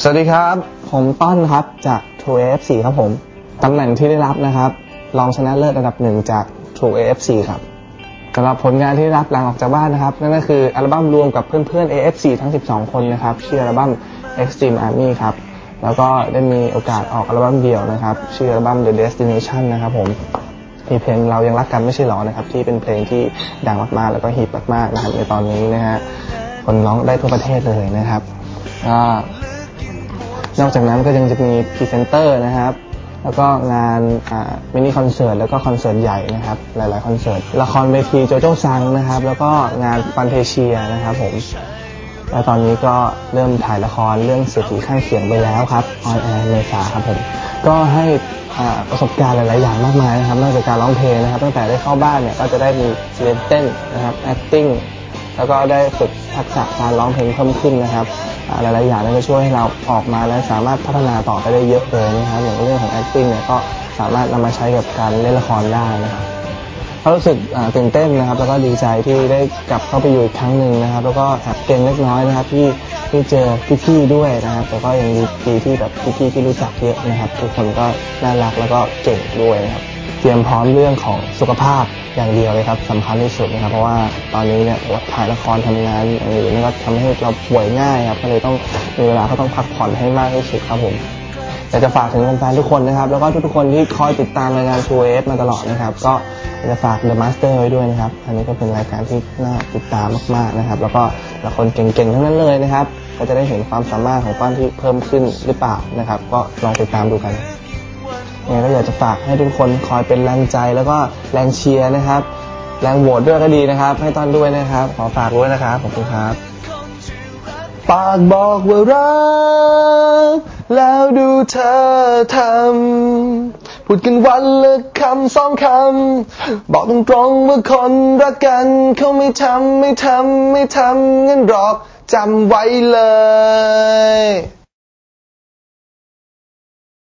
สวัสดีครับ ผมต้อนครับจาก True AFC ครับผม ตำแหน่งที่ได้รับนะครับ รองชนะเลิศอันดับหนึ่งจาก True AFC ครับสำหรับผลงานที่ได้รับหลังออกจากบ้านนะครับ นั่นก็คืออัลบั้มรวมกับเพื่อนๆ AFC ทั้ง 12 คนนะครับชื่ออัลบั้ม Extreme Army ครับ แล้วก็ได้มีโอกาสออกอัลบั้มเดี่ยวนะครับ ชื่ออัลบั้ม The Destination นะครับผมมีเพลงเรายังรักกันไม่ใช่หรอนะครับที่เป็นเพลงที่ดังมากๆ แล้วก็ฮิตมากๆนะครับในตอนนี้นะฮะคนร้องได้ทั่วประเทศเลยนะครับก็ นอกจากนั้นก็ยังจะมีพรีเซนเตอร์นะครับ แล้วก็งานมินิคอนเสิร์ตแล้วก็คอนเสิร์ตใหญ่นะครับ หลาย ๆ คอนเสิร์ต ละครเวทีโจโจ้ซังนะครับ แล้วก็งานฟันเทเชียนะครับผมแล้วตอนนี้ก็เริ่มถ่ายละครเรื่องเศรษฐีข้างเคียงไปแล้วครับออนแอร์เมษาครับผมก็ให้ประสบการณ์หลาย ๆ อย่างมากมายนะครับนอกจากการร้องเพลงนะครับ ตั้งแต่ได้เข้าบ้านเนี่ยก็จะได้มีเรียนเต้นนะครับ acting แล้วก็ได้ฝึกทักษะการร้องเพลงเพิ่มขึ้นนะครับ หลายๆอย่างนี่ยก็ช่วยให้เราออกมาและสามารถพัฒนาต่อไปได้เยอะเลยนะครับอย่างเรื่องของ acting เนี่ยก็สามารถนำมาใช้กับการเล่นละครได้นะครับก็รู้สึกตื่นเต้นนะครับ แล้วก็ดีใจที่ได้กลับเข้าไปอยู่อีกครั้งหนึ่งนะครับ แล้วก็แอบเกรงเล็กน้อยนะครับที่ที่เจอพี่ๆด้วยนะครับแต่ก็ยังดีที่แบบพี่ๆที่รู้จักเยอะนะครับ ทุกคนก็น่ารักแล้วก็เก่งด้วยนะครับ รียมพร้อมเรื่องของสุขภาพอย่างเดียวเลยครับสำคัญที่สุดนะครับ เพราะว่าตอนนี้เนี่ยถ่ายละครทำงานอย่างอื่นนี่ก็ทำให้เราป่วยง่ายครับก็เลยต้องมีเวลาก็ต้องพักผ่อนให้มากที่สุดครับผมอยากจะฝากถึงแฟนๆทุกคนนะครับ แล้วก็ทุกๆคนที่คอยติดตามรายงาน True AF มาตลอดนะครับ ก็อยากจะฝาก The Master ไว้ด้วยนะครับ อันนี้ก็เป็นรายการที่น่าติดตามมากๆนะครับ แล้วก็ละคนเก่งๆทั้งนั้นเลยนะครับ ก็จะได้เห็นความสามารถของต้านที่เพิ่มขึ้นหรือเปล่านะครับ ก็ลองติดตามดูกัน ยังก็อยากจะฝากให้ทุกคนคอยเป็นแรงใจแล้วก็แรงเชียร์นะครับ แรงโหวตด้วยก็ดีนะครับ ให้ต้อนด้วยนะครับ ขอฝากด้วยนะครับขอบคุณครับปากบอกว่ารักแล้วดูเธอทำพูดกันวันละคำสองคำ บอกตรงๆว่าคนรักกัน เขาไม่ทำไม่ทำไม่ทำงั้นหรอกจำไว้เลย